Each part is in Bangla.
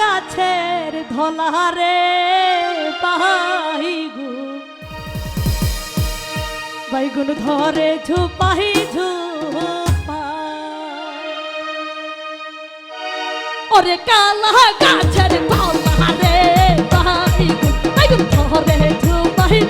গাছের ধলারে পাহিগু। বাইগুন ধরে ঝুপাহি ওরে কালা গাছের ধলারে পাহিগু। বাইগুন ধরে ঝুপাহি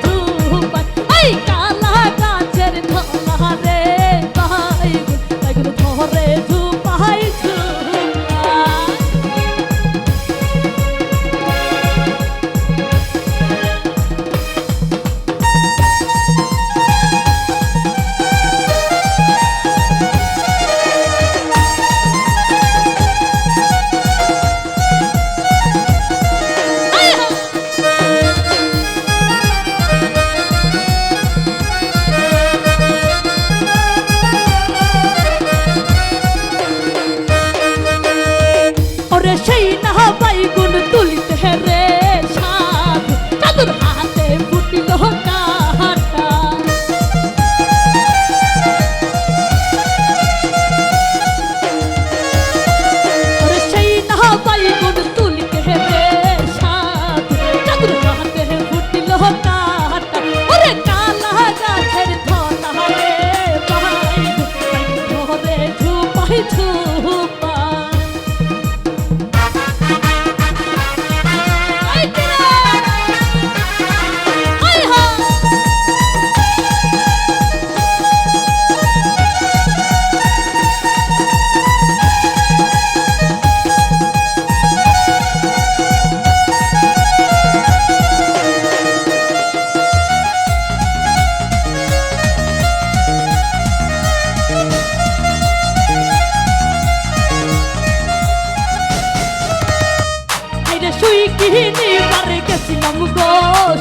তিন বারে গেছিলাম গো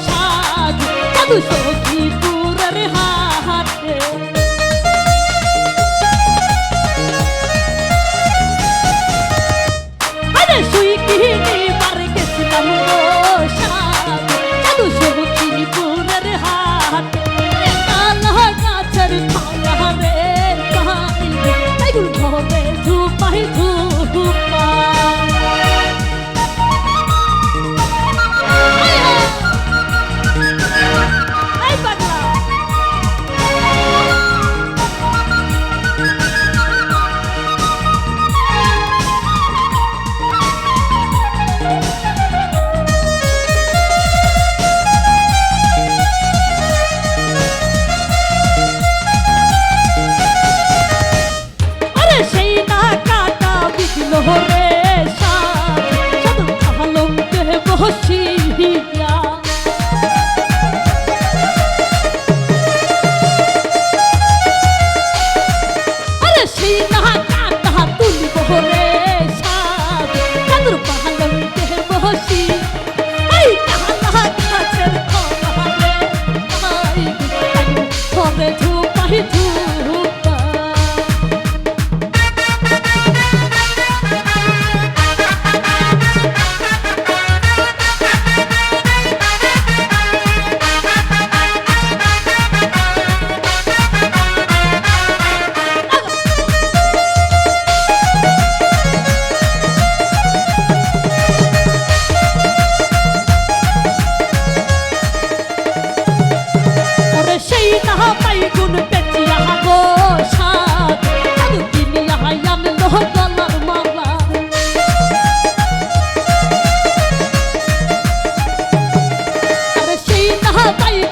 সাধু। সাধু খুশি tayo